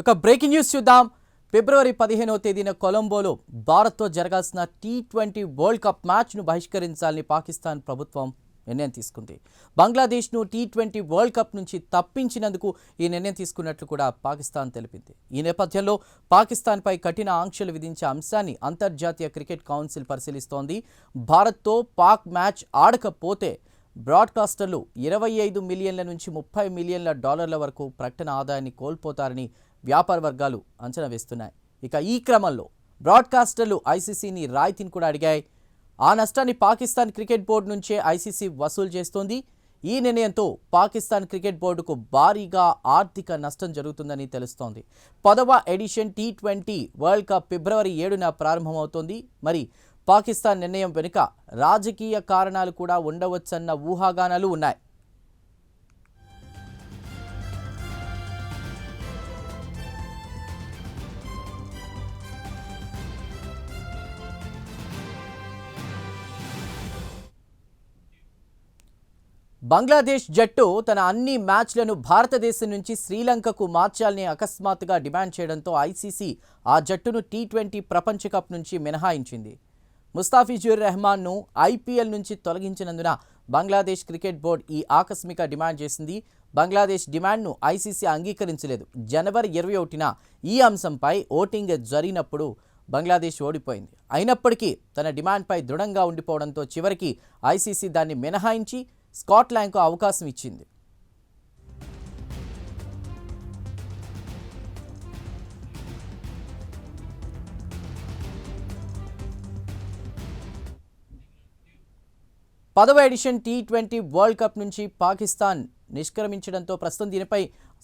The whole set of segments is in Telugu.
ఒక బ్రేకింగ్ న్యూస్ చూద్దాం. ఫిబ్రవరి పదిహేనవ తేదీన కొలంబోలో భారత్తో జరగాల్సిన టీ ట్వంటీ వరల్డ్ కప్ మ్యాచ్ను బహిష్కరించాలని పాకిస్తాన్ ప్రభుత్వం నిర్ణయం తీసుకుంది. బంగ్లాదేశ్ను టీ ట్వంటీ వరల్డ్ కప్ నుంచి తప్పించినందుకు ఈ నిర్ణయం తీసుకున్నట్లు కూడా పాకిస్తాన్ తెలిపింది. ఈ నేపథ్యంలో పాకిస్తాన్పై కఠిన ఆంక్షలు విధించే అంశాన్ని అంతర్జాతీయ క్రికెట్ కౌన్సిల్ పరిశీలిస్తోంది. భారత్తో పాక్ మ్యాచ్ ఆడకపోతే బ్రాడ్కాస్టర్లు ఇరవై ఐదు మిలియన్ల నుంచి ముప్పై మిలియన్ల డాలర్ల వరకు ప్రకటన ఆదాయాన్ని కోల్పోతారని వ్యాపార వర్గాలు అంచనా వేస్తున్నాయి. ఇక ఈ క్రమంలో బ్రాడ్కాస్టర్లు ఐసీసీని రాయితీని కూడా అడిగాయి. ఆ నష్టాన్ని పాకిస్తాన్ క్రికెట్ బోర్డు నుంచే ఐసీసీ వసూలు చేస్తోంది. ఈ నిర్ణయంతో పాకిస్తాన్ క్రికెట్ బోర్డుకు భారీగా ఆర్థిక నష్టం జరుగుతుందని తెలుస్తోంది. పదవ edition T twenty World Cup ఫిబ్రవరి ఏడున ప్రారంభమవుతోంది. మరి పాకిస్తాన్ నిర్ణయం వెనుక రాజకీయ కారణాలు కూడా ఉండవచ్చన్న ఊహాగానాలు ఉన్నాయి. బంగ్లాదేశ్ జట్టు తన అన్ని మ్యాచ్లను భారతదేశం నుంచి శ్రీలంకకు మార్చాలని అకస్మాత్తుగా డిమాండ్ చేయడంతో ఐసీసీ ఆ జట్టును టీ ట్వంటీ ప్రపంచ కప్ నుంచి మినహాయించింది. ముస్తాఫిజుర్ రెహమాన్ను ఐపీఎల్ నుంచి తొలగించినందున బంగ్లాదేశ్ క్రికెట్ బోర్డు ఈ ఆకస్మిక డిమాండ్ చేసింది. బంగ్లాదేశ్ డిమాండ్ను ఐసీసీ అంగీకరించలేదు. జనవరి ఇరవై ఒకటిన ఈ అంశంపై ఓటింగ్ జరిగినప్పుడు బంగ్లాదేశ్ ఓడిపోయింది. అయినప్పటికీ తన డిమాండ్పై దృఢంగా ఉండిపోవడంతో చివరికి ఐసీసీ దాన్ని మినహాయించి స్కాట్లాండ్కు అవకాశం ఇచ్చింది. పదవ edition T twenty world cup నుంచి పాకిస్తాన్ నిష్క్రమించడంతో ప్రస్తుతం దీనిపై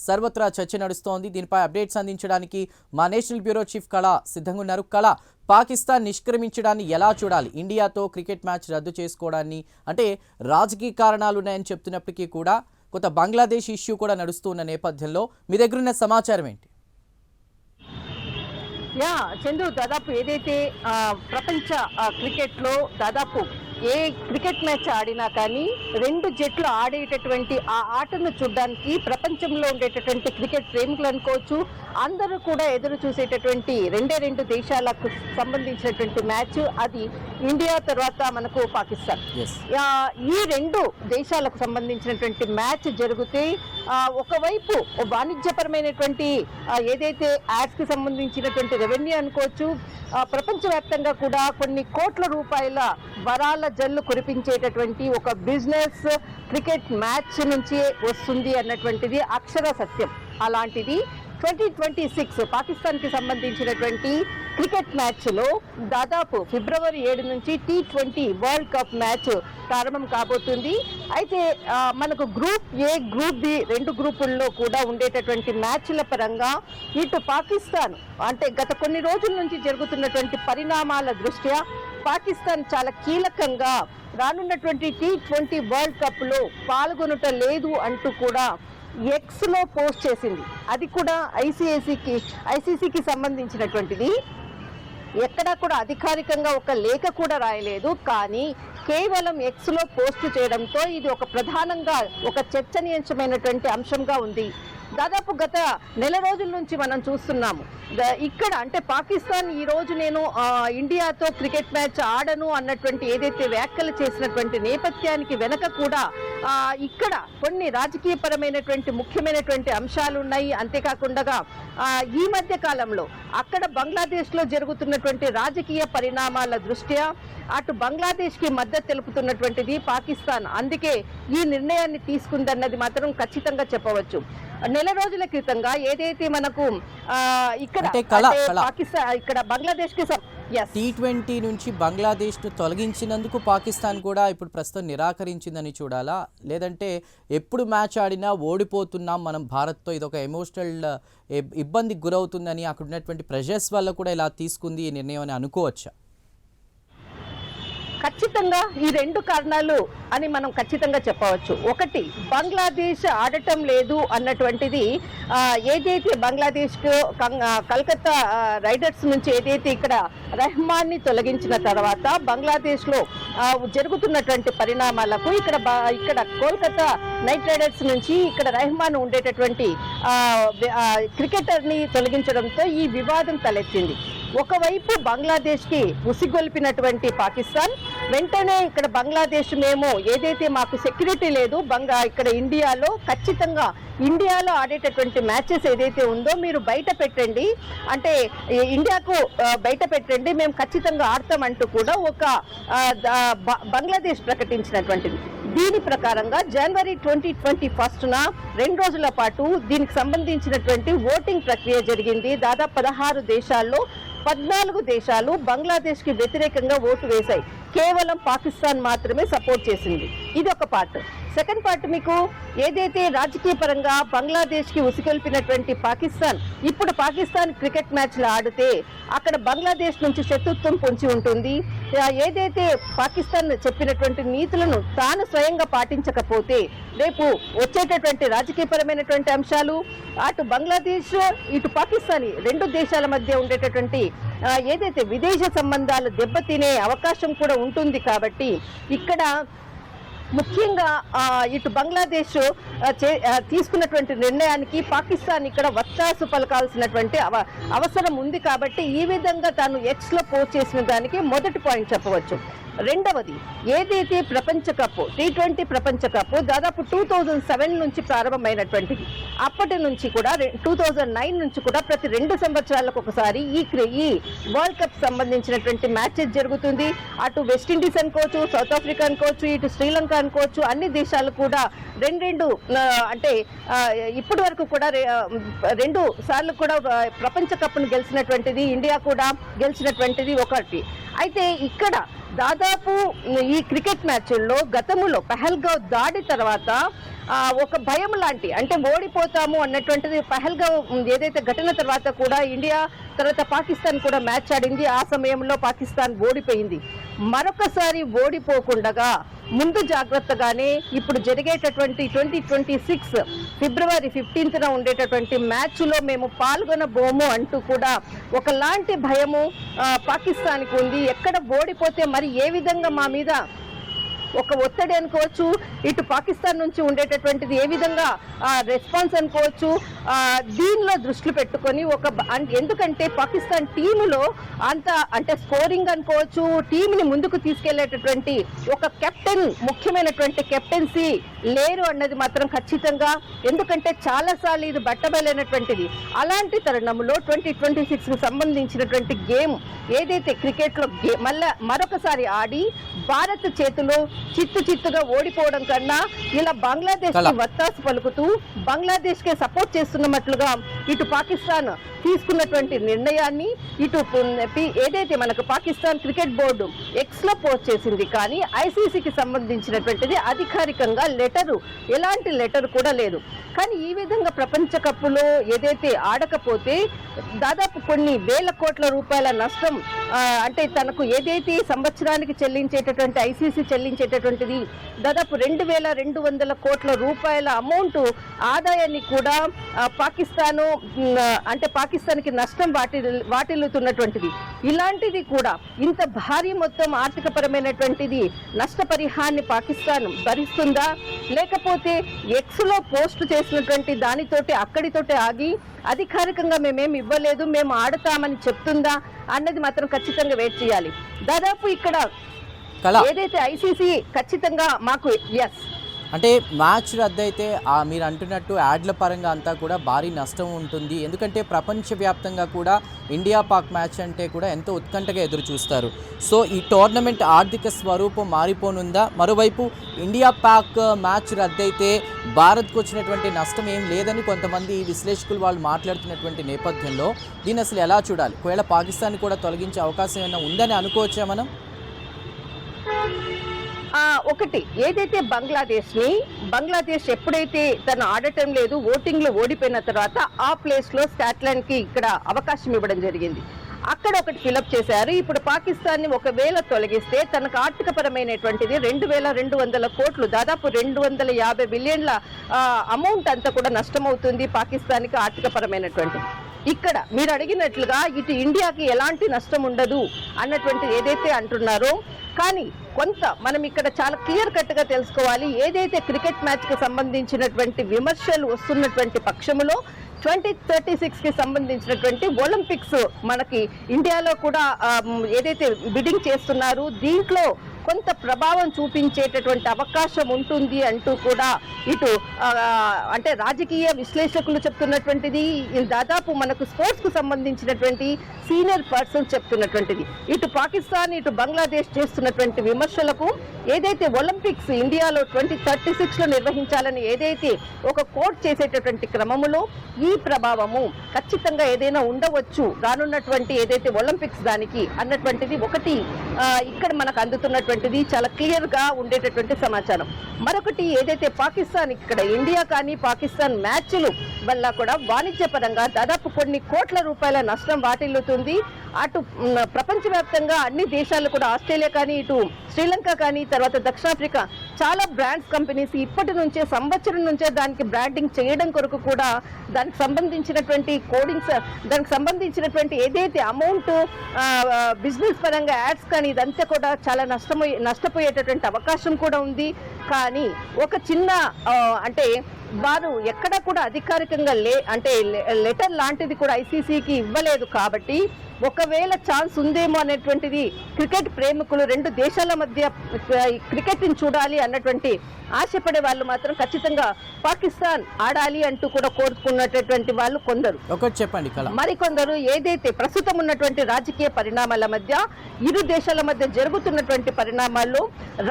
సర్వత్రా చర్చ నడుస్తోంది. దీనిపై అప్డేట్స్ అందించడానికి మా నేషనల్ బ్యూరో చీఫ్ కళ సిద్ధంగా ఉన్నారు. కళ పాకిస్తాన్ నిష్క్రమించడాన్ని ఎలా చూడాలి? ఇండియాతో క్రికెట్ మ్యాచ్ రద్దు చేసుకోవడాన్ని అంటే రాజకీయ కారణాలు ఉన్నాయని చెప్తున్నప్పటికీ కూడా కొంత బంగ్లాదేశ్ ఇష్యూ కూడా నడుస్తున్న నేపథ్యంలో మీ దగ్గరున్న సమాచారం ఏంటి? యా చందు దాదాపు ఏదైతే ప్రపంచ క్రికెట్లో దాదాపు ఏ క్రికెట్ మ్యాచ్ ఆడినా కానీ రెండు జట్లు ఆడేటటువంటి ఆ ఆటను చూడడానికి ప్రపంచంలో ఉండేటటువంటి క్రికెట్ ప్రేమికులు అనుకోవచ్చు అందరూ కూడా ఎదురు చూసేటటువంటి రెండే రెండు దేశాలకు సంబంధించినటువంటి మ్యాచ్ అది ఇండియా తర్వాత మనకు పాకిస్తాన్. ఈ రెండు దేశాలకు సంబంధించినటువంటి మ్యాచ్ జరిగితే ఒకవైపు వాణిజ్యపరమైనటువంటి ఏదైతే యాడ్స్కి సంబంధించినటువంటి రెవెన్యూ అనుకోవచ్చు ప్రపంచవ్యాప్తంగా కూడా కొన్ని కోట్ల రూపాయల వరాల జల్లు కురిపించేటటువంటి ఒక బిజినెస్ క్రికెట్ మ్యాచ్ నుంచి వస్తుంది అన్నటువంటిది అక్షర సత్యం. అలాంటిది ట్వంటీ ట్వంటీ సిక్స్ పాకిస్తాన్కి సంబంధించినటువంటి క్రికెట్ మ్యాచ్లో దాదాపు ఫిబ్రవరి ఏడు నుంచి T twenty World Cup match ప్రారంభం కాబోతుంది. అయితే మనకు గ్రూప్ ఏ గ్రూప్ బి రెండు గ్రూపుల్లో కూడా ఉండేటటువంటి మ్యాచ్ల పరంగా ఇటు పాకిస్తాన్ అంటే గత కొన్ని రోజుల నుంచి జరుగుతున్నటువంటి పరిణామాల దృష్ట్యా పాకిస్తాన్ చాలా కీలకంగా రానున్నటువంటి టీ ట్వంటీ వరల్డ్ కప్లో పాల్గొనట లేదు అంటూ కూడా ఎక్స్లో పోస్ట్ చేసింది. అది కూడా ఐసిఐసికి ఐసీసీకి సంబంధించినటువంటిది. ఎక్కడా కూడా అధికారికంగా ఒక లేఖ కూడా రాయలేదు. కానీ కేవలం ఎక్స్లో పోస్ట్ చేయడంతో ఇది ఒక ప్రధానంగా ఒక చర్చనీయాంశమైనటువంటి అంశంగా ఉంది. దాదాపు గత నెల రోజుల నుంచి మనం చూస్తున్నాము. ఇక్కడ అంటే పాకిస్తాన్ ఈ రోజు నేను ఇండియాతో క్రికెట్ మ్యాచ్ ఆడను అన్నటువంటి ఏదైతే వ్యాఖ్యలు చేసినటువంటి నేపథ్యానికి వెనక కూడా ఇక్కడ కొన్ని రాజకీయపరమైనటువంటి ముఖ్యమైనటువంటి అంశాలు ఉన్నాయి. అంతేకాకుండా ఈ మధ్య కాలంలో అక్కడ బంగ్లాదేశ్లో జరుగుతున్నటువంటి రాజకీయ పరిణామాల దృష్ట్యా అటు బంగ్లాదేశ్కి మద్దతు తెలుపుతున్నటువంటిది పాకిస్తాన్. అందుకే ఈ నిర్ణయాన్ని తీసుకుందన్నది మాత్రం ఖచ్చితంగా చెప్పవచ్చు. నెల రోజుల క్రితంగా ఏదైతే మనకు ఇక్కడ. పాకిస్తాన్ ఇక్కడ బంగ్లాదేశ్కి. టీ ట్వంటీ నుంచి బంగ్లాదేశ్ను తొలగించినందుకు పాకిస్తాన్ కూడా ఇప్పుడు ప్రస్తుతం నిరాకరించిందని చూడాలా లేదంటే ఎప్పుడు మ్యాచ్ ఆడినా ఓడిపోతున్నాం మనం భారత్తో ఇది ఒక ఎమోషనల్ ఇబ్బందికి గురవుతుందని అక్కడ ఉన్నటువంటి ప్రెషర్స్ వల్ల కూడా ఇలా తీసుకుంది ఈ నిర్ణయం అని అనుకోవచ్చా ఖచ్చితంగా ఈ రెండు కారణాలు అని మనం ఖచ్చితంగా చెప్పవచ్చు. ఒకటి బంగ్లాదేశ్ ఆడటం లేదు అన్నటువంటిది ఏదైతే బంగ్లాదేశ్కు కలకత్తా రైడర్స్ నుంచి ఏదైతే ఇక్కడ రెహమాన్ని తొలగించిన తర్వాత బంగ్లాదేశ్లో జరుగుతున్నటువంటి పరిణామాలకు ఇక్కడ ఇక్కడ కోల్కతా నైట్ రైడర్స్ నుంచి ఇక్కడ రెహమాన్ ఉండేటటువంటి క్రికెటర్ని తొలగించడంతో ఈ వివాదం తలెత్తింది. ఒకవైపు బంగ్లాదేశ్కి ఉసిగొల్పినటువంటి పాకిస్తాన్ వెంటనే ఇక్కడ బంగ్లాదేశ్ మేము ఏదైతే మాకు సెక్యూరిటీ లేదు బంగా ఇక్కడ ఇండియాలో ఖచ్చితంగా ఇండియాలో ఆడేటటువంటి మ్యాచెస్ ఏదైతే ఉందో మీరు బయట పెట్టండి. అంటే ఇండియాకు బయట పెట్టండి. మేము ఖచ్చితంగా ఆడతామంటూ కూడా ఒక బంగ్లాదేశ్ ప్రకటించినటువంటిది. దీని ప్రకారంగా జనవరి ట్వంటీ ట్వంటీ ఫస్ట్న రెండు రోజుల పాటు దీనికి సంబంధించినటువంటి ఓటింగ్ ప్రక్రియ జరిగింది. దాదాపు పదహారు దేశాల్లో పద్నాలుగు దేశాలు బంగ్లాదేశ్కి వ్యతిరేకంగా ఓటు వేశాయి. కేవలం పాకిస్తాన్ మాత్రమే సపోర్ట్ చేసింది. ఇది ఒక పార్ట్. సెకండ్ పార్ట్ మీకు ఏదైతే రాజకీయ పరంగా బంగ్లాదేశ్కి ఉసిగొల్పినటువంటి పాకిస్తాన్ ఇప్పుడు పాకిస్తాన్ క్రికెట్ మ్యాచ్లు ఆడితే అక్కడ బంగ్లాదేశ్ నుంచి శత్రుత్వం పొంచి ఉంటుంది. ఏదైతే పాకిస్తాన్ చెప్పినటువంటి నీతులను తాను స్వయంగా పాటించకపోతే రేపు వచ్చేటటువంటి రాజకీయపరమైనటువంటి అంశాలు అటు బంగ్లాదేశ్ ఇటు పాకిస్తాన్ రెండు దేశాల మధ్య ఉండేటటువంటి ఏదైతే విదేశ సంబంధాలు దెబ్బతినే అవకాశం కూడా ఉంటుంది కాబట్టి ఇక్కడ ముఖ్యంగా ఇటు బంగ్లాదేశ్ చే- తీసుకున్నటువంటి నిర్ణయానికి పాకిస్తాన్ ఇక్కడ వత్తాసు పలకాల్సినటువంటి అవ- అవసరం ఉంది కాబట్టి ఈ విధంగా తాను ఎక్స్లో పోస్ట్ చేసిన దానికి మొదటి పాయింట్ చెప్పవచ్చు. రెండవది ఏదైతే ప్రపంచ కప్ టీ ట్వంటీ ప్రపంచ కప్ దాదాపు టూ థౌజండ్ సెవెన్ నుంచి ప్రారంభమైనటువంటిది. అప్పటి నుంచి కూడా టూ థౌజండ్ నైన్ నుంచి కూడా ప్రతి రెండు సంవత్సరాలకు ఒకసారి ఈ ఈ వరల్డ్ కప్ సంబంధించినటువంటి మ్యాచెస్ జరుగుతుంది. అటు వెస్టిండీస్ అనుకోవచ్చు సౌత్ ఆఫ్రికా అనుకోవచ్చు ఇటు శ్రీలంక అనుకోవచ్చు అన్ని దేశాలు కూడా రెండు రెండు అంటే ఇప్పటి వరకు కూడా రెండు సార్లు కూడా ప్రపంచ కప్ను గెలిచినటువంటిది ఇండియా కూడా గెలిచినటువంటిది ఒకటి. అయితే ఇక్కడ దాదాపు ఈ క్రికెట్ మ్యాచ్ల్లో గతములో పహల్గావ్ దాడి తర్వాత ఒక భయం లాంటి అంటే ఓడిపోతాము అన్నటువంటిది పహల్గావ్ ఏదైతే ఘటన తర్వాత కూడా ఇండియా తర్వాత పాకిస్తాన్ కూడా మ్యాచ్ ఆడింది. ఆ సమయంలో పాకిస్తాన్ ఓడిపోయింది. మరొకసారి ఓడిపోకుండగా ముందు జాగ్రత్తగానే ఇప్పుడు జరిగేటటువంటి ట్వంటీ ట్వంటీ సిక్స్ ఫిబ్రవరి ఫిఫ్టీన్త్న ఉండేటటువంటి మ్యాచ్లో మేము పాల్గొనబోము అంటూ కూడా ఒకలాంటి భయము పాకిస్తాన్కి ఉంది. ఎక్కడ ఓడిపోతే మరి ఏ విధంగా మా మీద ఒక ఒత్తిడి అనుకోవచ్చు ఇటు పాకిస్తాన్ నుంచి ఉండేటటువంటిది ఏ విధంగా రెస్పాన్స్ అనుకోవచ్చు దీనిలో దృష్టిలో పెట్టుకొని ఒక ఎందుకంటే పాకిస్తాన్ టీములో అంత అంటే స్కోరింగ్ అనుకోవచ్చు టీంని ముందుకు తీసుకెళ్ళేటటువంటి ఒక కెప్టెన్ ముఖ్యమైనటువంటి కెప్టెన్సీ లేరు అన్నది మాత్రం ఖచ్చితంగా ఎందుకంటే చాలాసార్లు ఇది బట్టబయలైనటువంటిది అలాంటి తరుణంలో ట్వంటీ ట్వంటీ సిక్స్కు సంబంధించినటువంటి గేమ్ ఏదైతే క్రికెట్లో గే మళ్ళా మరొకసారి ఆడి భారత్ చేతిలో చిత్తు చిత్తుగా ఓడిపోవడం కన్నా ఇలా బంగ్లాదేశ్. వత్తాసు పలుకుతూ బంగ్లాదేశ్ కే సపోర్ట్ చేస్తున్నట్లుగా ఇటు పాకిస్తాన్ తీసుకున్నటువంటి నిర్ణయాన్ని ఇటు ఏదైతే మనకు పాకిస్తాన్ క్రికెట్ బోర్డు ఎక్స్లో పోస్ట్ చేసింది కానీ ఐసీసీకి సంబంధించినటువంటిది అధికారికంగా లెటరు. ఎలాంటి లెటర్ కూడా లేదు. కానీ ఈ విధంగా ప్రపంచ కప్పులో ఏదైతే ఆడకపోతే దాదాపు కొన్ని వేల కోట్ల రూపాయల నష్టం అంటే తనకు ఏదైతే సంవత్సరానికి చెల్లించేటటువంటి ఐసీసీ చెల్లించేటటువంటిది దాదాపు రెండు వేల రెండు వందల కోట్ల రూపాయల అమౌంట్ ఆదాయాన్ని కూడా పాకిస్తాను అంటే పాకిస్తాన్కి నష్టం వాటి వాటిల్లుతున్నటువంటిది. ఇలాంటిది కూడా ఇంత భారీ మొత్తం ఆర్థికపరమైనటువంటిది నష్టపరిహారాన్ని పాకిస్తాన్ భరిస్తుందా? లేకపోతే ఎక్స్లో పోస్ట్ చేసి చేసినటువంటి దానితోటి అక్కడితోటి ఆగి అధికారికంగా మేమేం ఇవ్వలేదు మేము ఆడుతామని చెప్తుందా అన్నది మాత్రం ఖచ్చితంగా వెయిట్ చేయాలి. దాదాపు ఇక్కడ ఏదైతే ఐసీసీ ఖచ్చితంగా మాకు ఎస్ అంటే మ్యాచ్ రద్దయితే మీరు అంటున్నట్టు యాడ్ల పరంగా అంతా కూడా భారీ నష్టం ఉంటుంది. ఎందుకంటే ప్రపంచవ్యాప్తంగా కూడా ఇండియా పాక్ మ్యాచ్ అంటే కూడా ఎంతో ఉత్కంఠగా ఎదురు చూస్తారు. సో ఈ టోర్నమెంట్ ఆర్థిక స్వరూపం మారిపోనుందా? మరోవైపు ఇండియా పాక్ మ్యాచ్ రద్దయితే భారత్కు వచ్చినటువంటి నష్టం ఏం లేదని కొంతమంది విశ్లేషకులు వాళ్ళు మాట్లాడుతున్నటువంటి నేపథ్యంలో దీన్ని అసలు ఎలా చూడాలి? ఒకవేళ పాకిస్తాన్ కూడా తొలగించే అవకాశం ఏమైనా ఉందని అనుకోవచ్చా మనం? ఒకటి ఏదైతే బంగ్లాదేశ్ని బంగ్లాదేశ్ ఎప్పుడైతే తను ఆడటం లేదు ఓటింగ్లో ఓడిపోయిన తర్వాత ఆ ప్లేస్లో స్కాట్లాండ్కి ఇక్కడ అవకాశం ఇవ్వడం జరిగింది. అక్కడ ఒకటి ఫిలప్ చేశారు. ఇప్పుడు పాకిస్తాన్ని ఒకవేళ తొలగిస్తే తనకు ఆర్థిక పరమైనటువంటిది రెండు వేల రెండు వందల కోట్లు దాదాపు రెండు వందల యాభై బిలియన్ల అమౌంట్ అంతా కూడా నష్టమవుతుంది పాకిస్తాన్కి ఆర్థిక పరమైనటువంటిది ఇక్కడ మీరు అడిగినట్లుగా ఇటు ఇండియాకి ఎలాంటి నష్టం ఉండదు అన్నటువంటి ఏదైతే అంటున్నారో కానీ కొంత మనం ఇక్కడ చాలా క్లియర్ కట్గా తెలుసుకోవాలి. ఏదైతే క్రికెట్ మ్యాచ్కి సంబంధించినటువంటి విమర్శలు వస్తున్నటువంటి పక్షములో ట్వంటీ థర్టీ సిక్స్కి సంబంధించినటువంటి ఒలింపిక్స్ మనకి ఇండియాలో కూడా ఏదైతే బిడ్డింగ్ చేస్తున్నారు దీంట్లో కొంత ప్రభావం చూపించేటటువంటి అవకాశం ఉంటుంది అంటూ కూడా ఇటు అంటే రాజకీయ విశ్లేషకులు చెప్తున్నటువంటిది దాదాపు మనకు స్పోర్ట్స్కు సంబంధించినటువంటి సీనియర్ పర్సన్ చెప్తున్నటువంటిది. ఇటు పాకిస్తాన్ ఇటు బంగ్లాదేశ్ చేస్తున్నటువంటి విమర్శలకు ఏదైతే ఒలింపిక్స్ ఇండియాలో ట్వంటీ థర్టీ సిక్స్లో నిర్వహించాలని ఏదైతే ఒక కోట్ చేసేటటువంటి క్రమములో ఈ ప్రభావము ఖచ్చితంగా ఏదైనా ఉండవచ్చు. రానున్నటువంటి ఏదైతే ఒలింపిక్స్ దానికి అన్నటువంటిది ఒకటి ఇక్కడ మనకు అందుతున్నటువంటిది చాలా క్లియర్గా ఉండేటటువంటి సమాచారం. మరొకటి ఏదైతే పాకిస్తాన్ ఇక్కడ ఇండియా కానీ పాకిస్తాన్ మ్యాచ్లు వల్ల కూడా వాణిజ్యపరంగా దాదాపు కొన్ని కోట్ల రూపాయల నష్టం వాటిల్లుతుంది. అటు ప్రపంచవ్యాప్తంగా అన్ని దేశాలు కూడా ఆస్ట్రేలియా కానీ ఇటు శ్రీలంక కానీ తర్వాత దక్షిణాఫ్రికా చాలా బ్రాండ్స్ కంపెనీస్ ఇప్పటి నుంచే సంవత్సరం నుంచే దానికి బ్రాండింగ్ చేయడం కొరకు కూడా దానికి సంబంధించినటువంటి కోడింగ్స్ దానికి సంబంధించినటువంటి ఏదైతే అమౌంట్ బిజినెస్ పరంగా యాడ్స్ కానీ ఇదంతా కూడా చాలా నష్టమో నష్టపోయేటటువంటి అవకాశం కూడా ఉంది. కానీ ఒక చిన్న అంటే వారు ఎక్కడ కూడా అధికారికంగా లే అంటే లెటర్ లాంటిది కూడా ఐసీసీకి ఇవ్వలేదు కాబట్టి ఒకవేళ ఛాన్స్ ఉందేమో అనేటువంటిది క్రికెట్ ప్రేమికులు రెండు దేశాల మధ్య క్రికెట్ని చూడాలి అన్నటువంటి ఆశపడే వాళ్ళు మాత్రం ఖచ్చితంగా పాకిస్తాన్ ఆడాలి అంటూ కూడా కోరుకున్నటువంటి వాళ్ళు కొందరు. ఒకటి చెప్పండి మరికొందరు ఏదైతే ప్రస్తుతం ఉన్నటువంటి రాజకీయ పరిణామాల మధ్య ఇరు దేశాల మధ్య జరుగుతున్నటువంటి పరిణామాల్లో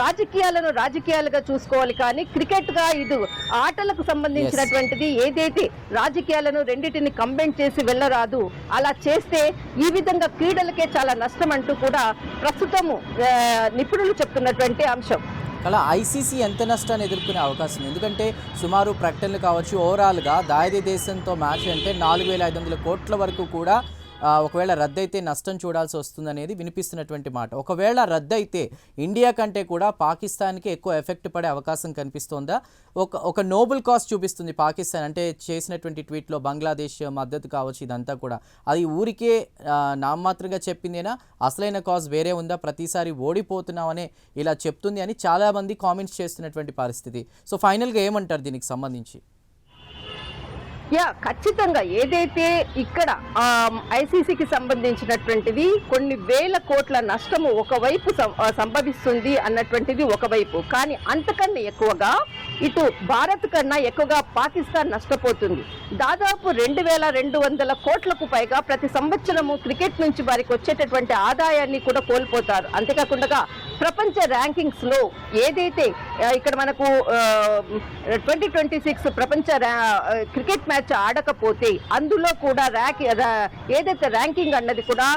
రాజకీయాలను రాజకీయాలుగా చూసుకోవాలి కానీ క్రికెట్గా ఇది ఆటలకు సంబంధించినటువంటిది ఏదైతే రాజకీయాలను రెండింటిని కంబైన్ చేసి వెళ్ళరాదు అలా చేస్తే ఈ విధంగా క్రీడలకే చాలా నష్టం అంటూ కూడా ప్రస్తుతము నిపుణులు చెప్తున్నటువంటి అంశం. అలా ఐసీసీ ఎంత నష్టాన్ని ఎదుర్కొనే అవకాశం? ఎందుకంటే సుమారు ప్రకటనలు కావచ్చు ఓవరాల్గా దాయది దేశంతో మ్యాచ్ అంటే నాలుగు వేల ఐదు వందల కోట్ల వరకు కూడా ఒకవేళ రద్దయితే నష్టం చూడాల్సి వస్తుందనేది వినిపిస్తున్నటువంటి మాట. ఒకవేళ రద్దయితే ఇండియా కంటే కూడా పాకిస్తాన్కి ఎక్కువ ఎఫెక్ట్ పడే అవకాశం కనిపిస్తోందా? ఒక ఒక నోబుల్ కాస్ట్ చూపిస్తుంది పాకిస్తాన్. అంటే చేసినటువంటి ట్వీట్లో బంగ్లాదేశ్ మద్దతు కావచ్చు ఇదంతా కూడా. అది ఊరికే నామమాత్రంగా చెప్పిందేనా? అసలైన కాజ్ వేరే ఉందా? ప్రతిసారి ఓడిపోతున్నామనే ఇలా చెప్తుంది అని చాలామంది కామెంట్స్ చేస్తున్నటువంటి పరిస్థితి. సో ఫైనల్గా ఏమంటారు దీనికి సంబంధించి? యా ఖచ్చితంగా. ఏదైతే ఇక్కడ ఐసీసీకి సంబంధించినటువంటిది కొన్ని వేల కోట్ల నష్టము ఒకవైపు సం- సంభవిస్తుంది అన్నటువంటిది ఒకవైపు. కానీ అంతకన్నా ఎక్కువగా ఇటు భారత్ కన్నా ఎక్కువగా పాకిస్తాన్ నష్టపోతుంది. దాదాపు రెండు వేల రెండు వందల కోట్లకు పైగా ప్రతి సంవత్సరము క్రికెట్ నుంచి వారికి వచ్చేటటువంటి ఆదాయాన్ని కూడా కోల్పోతారు. అంతేకాకుండా ప్రపంచ ర్యాంకింగ్స్లో ఏదైతే ఇక్కడ మనకు ట్వంటీ ట్వంటీ సిక్స్ ప్రపంచ ర్యా- క్రికెట్ మ్యాచ్ ఆడకపోతే అందులో కూడా ర్యాంక్ ఏదైతే ర్యాంకింగ్ అన్నది కూడా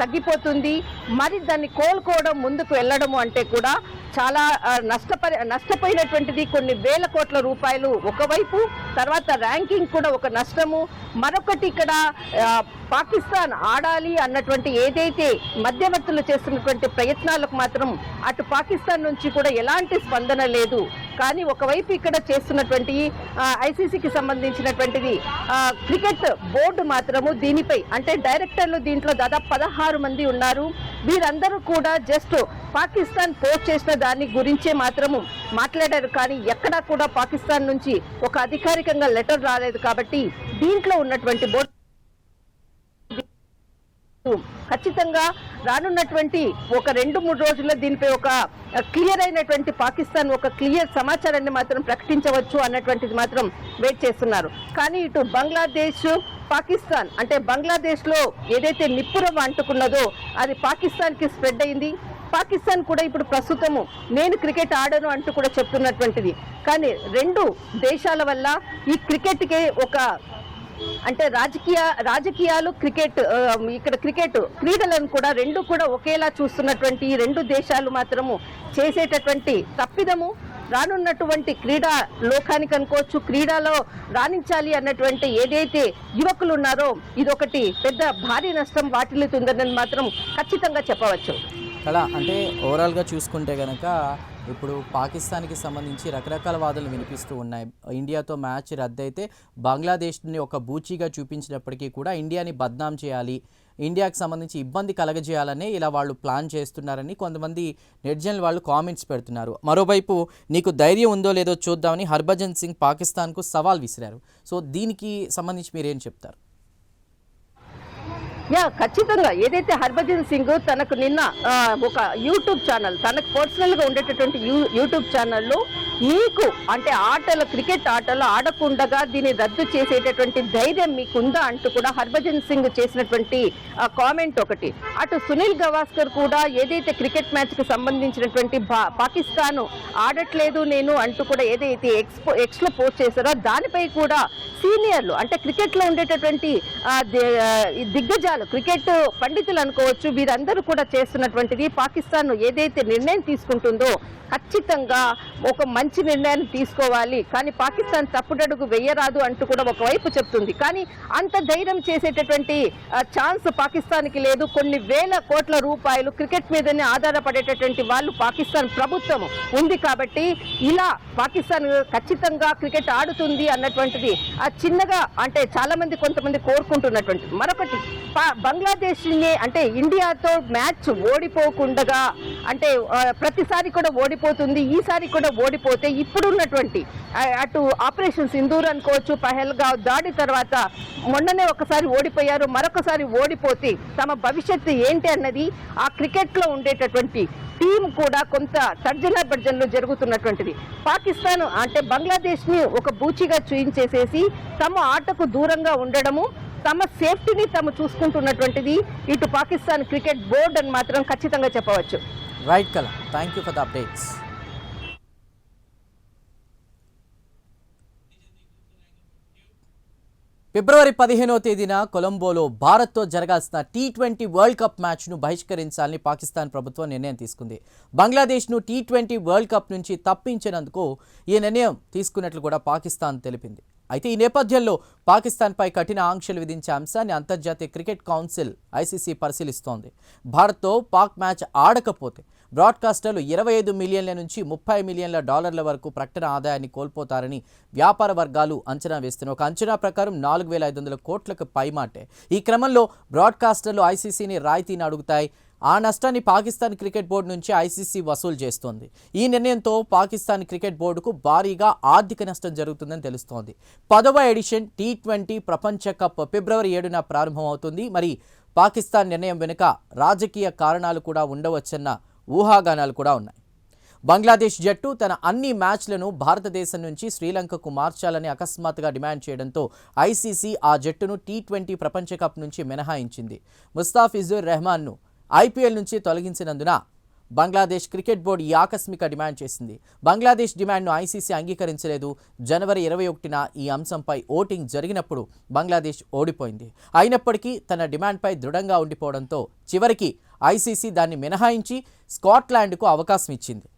తగ్గిపోతుంది. మరి దాన్ని కోలుకోవడం ముందుకు వెళ్ళడము అంటే కూడా చాలా నష్టపరి నష్టపోయినటువంటిది కొన్ని వేల కోట్ల రూపాయలు ఒకవైపు తర్వాత ర్యాంకింగ్ కూడా ఒక నష్టము. మరొకటి ఇక్కడ పాకిస్తాన్ ఆడాలి అన్నటువంటి ఏదైతే మధ్యవర్తులు చేస్తున్నటువంటి ప్రయత్నాలకు మాత్రం అటు పాకిస్తాన్ నుంచి కూడా ఎలాంటి స్పందన లేదు. కానీ ఒకవైపు ఇక్కడ చేస్తున్నటువంటి ఐసీసీకి సంబంధించినటువంటిది క్రికెట్ బోర్డు మాత్రము దీనిపై అంటే డైరెక్టర్లు దీంట్లో దాదాపు పదహారు మంది ఉన్నారు. వీరందరూ కూడా జస్ట్ పాకిస్తాన్ పోస్ట్ చేసిన దాని గురించే మాత్రము మాట్లాడారు. కానీ ఎక్కడా కూడా పాకిస్తాన్ నుంచి ఒక అధికారికంగా లెటర్ రాలేదు కాబట్టి దీంట్లో ఉన్నటువంటి బోర్డు ఖచ్చితంగా రానున్నటువంటి ఒక రెండు మూడు రోజుల్లో దీనిపై ఒక క్లియర్ అయినటువంటి పాకిస్తాన్ ఒక క్లియర్ సమాచారాన్ని మాత్రం ప్రకటించవచ్చు అన్నటువంటిది మాత్రం వెయిట్ చేస్తున్నారు. కానీ ఇటు బంగ్లాదేశ్ పాకిస్తాన్ అంటే బంగ్లాదేశ్లో ఏదైతే నిప్పురం అంటుకున్నదో అది పాకిస్తాన్కి స్ప్రెడ్ అయింది. పాకిస్తాన్ కూడా ఇప్పుడు ప్రస్తుతము నేను క్రికెట్ ఆడను అంటూ కూడా చెప్తున్నటువంటిది. కానీ రెండు దేశాల వల్ల ఈ క్రికెట్కే ఒక అంటే రాజకీయ రాజకీయాలు క్రికెట్ ఇక్కడ క్రికెట్ క్రీడలను కూడా రెండు కూడా ఒకేలా చూస్తున్నటువంటి ఈ రెండు దేశాలు మాత్రము చేసేటటువంటి తప్పిదము రానున్నటువంటి క్రీడా లోకానికి అనుకోవచ్చు క్రీడలో రాణించాలి అన్నటువంటి ఏదైతే యువకులు ఉన్నారో ఇదొకటి పెద్ద భారీ నష్టం వాటిల్లుతుందని మాత్రం ఖచ్చితంగా చెప్పవచ్చు. కదా అంటే ఓవరాల్గా చూసుకుంటే కనుక ఇప్పుడు పాకిస్తాన్కి సంబంధించి రకరకాల వాదనలు వినిపిస్తూ ఉన్నాయి. ఇండియాతో మ్యాచ్ రద్దయితే బంగ్లాదేశ్ని ఒక బూచీగా చూపించినప్పటికీ కూడా ఇండియాని బద్నాం చేయాలి ఇండియాకి సంబంధించి ఇబ్బంది కలగజేయాలనే ఇలా వాళ్ళు ప్లాన్ చేస్తున్నారని కొంతమంది నెటిజన్లు వాళ్ళు కామెంట్స్ పెడుతున్నారు. మరోవైపు నీకు ధైర్యం ఉందో లేదో చూద్దామని హర్భజన్ సింగ్ పాకిస్తాన్కు సవాల్ విసిరారు. సో దీనికి సంబంధించి మీరేం చెప్తారు? యా ఖచ్చితంగా. ఏదైతే హర్భజన్ సింగ్ తనకు నిన్న ఒక యూట్యూబ్ ఛానల్ తనకు పర్సనల్గా ఉండేటటువంటి యూ- యూట్యూబ్ ఛానల్లో మీకు అంటే ఆటలు క్రికెట్ ఆటలు ఆడకుండగా దీన్ని రద్దు చేసేటటువంటి ధైర్యం మీకుందా అంటూ కూడా హర్భజన్ సింగ్ చేసినటువంటి కామెంట్ ఒకటి. అటు సునీల్ గవాస్కర్ కూడా ఏదైతే క్రికెట్ మ్యాచ్కు సంబంధించినటువంటి భా- పాకిస్తాన్ ఆడట్లేదు నేను అంటూ కూడా ఏదైతే ఎక్స్పో ఎక్స్లో పోస్ట్ చేశారో దానిపై కూడా సీనియర్లు అంటే క్రికెట్లో ఉండేటటువంటి దిగ్గజాలు ది- క్రికెట్ పండితులు అనుకోవచ్చు వీరందరూ కూడా చేస్తున్నటువంటిది పాకిస్తాన్ ఏదైతే నిర్ణయం తీసుకుంటుందో ఖచ్చితంగా ఒక మంచి నిర్ణయాన్ని తీసుకోవాలి. కానీ పాకిస్తాన్ తప్పుడడుగు వేయరాదు అంటూ కూడా ఒకవైపు చెప్తుంది. కానీ అంత ధైర్యం చేసేటటువంటి ఛాన్స్ పాకిస్తాన్కి లేదు. కొన్ని వేల కోట్ల రూపాయలు క్రికెట్ మీదనే ఆధారపడేటటువంటి వాళ్ళు పాకిస్తాన్ ప్రభుత్వం ఉంది కాబట్టి ఇలా పాకిస్తాన్ ఖచ్చితంగా క్రికెట్ ఆడుతుంది అన్నటువంటిది చిన్నగా అంటే చాలా మంది కొంతమంది కోరుకుంటున్నటువంటి మరొకటి పా- బంగ్లాదేశ్ని అంటే ఇండియాతో మ్యాచ్ ఓడిపోకుండా అంటే ప్రతిసారి కూడా ఓడిపోతుంది ఈసారి కూడా ఓడిపోతే ఇప్పుడున్నటువంటి అటు ఆపరేషన్ సింధూర్ అనుకోవచ్చు పహల్గా దాడి తర్వాత మొన్ననే ఒకసారి ఓడిపోయారు మరొకసారి ఓడిపోతే తమ భవిష్యత్తు ఏంటి అన్నది ఆ క్రికెట్లో ఉండేటటువంటి టీం కూడా కొంత తర్జన భర్జనలు జరుగుతున్నటువంటిది. పాకిస్తాన్ అంటే బంగ్లాదేశ్ని ఒక బూచిగా చూయించేసేసి తమ ఆటకు దూరంగా ఉండడము తమ సేఫ్టీని తాము చూసుకుంటున్నటువంటిది ఇటు పాకిస్తాన్ క్రికెట్ బోర్డు అని మాత్రం ఖచ్చితంగా చెప్పవచ్చు. Right Kala thank you for the updates ఫిబ్రవరి పదిహేనవ తేదీన కొలంబోలో భారత్తో జరగాల్సిన టీ ట్వంటీ వరల్డ్ కప్ మ్యాచ్ను బహిష్కరించాలని పాకిస్తాన్ ప్రభుత్వం నిర్ణయం తీసుకుంది. బంగ్లాదేశ్ను టీ ట్వంటీ వరల్డ్ కప్ నుంచి తప్పించినందుకు ఈ నిర్ణయం తీసుకున్నట్లు కూడా పాకిస్తాన్ తెలిపింది. అయితే ఈ నేపథ్యంలో పాకిస్తాన్పై కఠిన ఆంక్షలు విధించే అంశాన్ని అంతర్జాతీయ క్రికెట్ కౌన్సిల్ ఐసీసీ పరిశీలిస్తోంది. భారత్తో పాక్ మ్యాచ్ ఆడకపోతే బ్రాడ్కాస్టర్లు ఇరవై ఐదు మిలియన్ల నుంచి ముప్పై మిలియన్ల డాలర్ల వరకు ప్రకటన ఆదాయాన్ని కోల్పోతారని వ్యాపార వర్గాలు అంచనా వేస్తున్నాయి. ఒక అంచనా ప్రకారం నాలుగు వేల ఐదు వందల కోట్లకు పైమాటే. ఈ క్రమంలో బ్రాడ్కాస్టర్లు ఐసీసీని రాయితీని అడుగుతాయి. ఆ నష్టాన్ని పాకిస్తాన్ క్రికెట్ బోర్డు నుంచి ఐసీసీ వసూలు చేస్తోంది. ఈ నిర్ణయంతో పాకిస్తాన్ క్రికెట్ బోర్డుకు భారీగా ఆర్థిక నష్టం జరుగుతుందని తెలుస్తోంది. పదవ ఎడిషన్ టీ ట్వంటీ ప్రపంచ కప్ ఫిబ్రవరి ఏడున ప్రారంభమవుతుంది. మరి పాకిస్తాన్ నిర్ణయం వెనుక రాజకీయ కారణాలు కూడా ఉండవచ్చన్న ఊహాగానాలు కూడా ఉన్నాయి. బంగ్లాదేశ్ జట్టు తన అన్ని మ్యాచ్లను భారతదేశం నుంచి శ్రీలంకకు మార్చాలని అకస్మాత్తుగా డిమాండ్ చేయడంతో ఐసీసీ ఆ జట్టును టీ ట్వంటీ ప్రపంచ కప్ నుంచి మినహాయించింది. ముస్తాఫిజుర్ రెహమాన్ను ఐపీఎల్ నుంచి తొలగించినందున బంగ్లాదేశ్ క్రికెట్ బోర్డు ఈ ఆకస్మిక డిమాండ్ చేసింది. బంగ్లాదేశ్ డిమాండ్ను ఐసీసీ అంగీకరించలేదు. జనవరి ఇరవై ఒకటిన ఈ అంశంపై ఓటింగ్ జరిగినప్పుడు బంగ్లాదేశ్ ఓడిపోయింది. అయినప్పటికీ తన డిమాండ్పై దృఢంగా ఉండిపోవడంతో చివరికి ఐసీసీ దాన్ని మినహాయించి స్కాట్లాండ్కు అవకాశం ఇచ్చింది.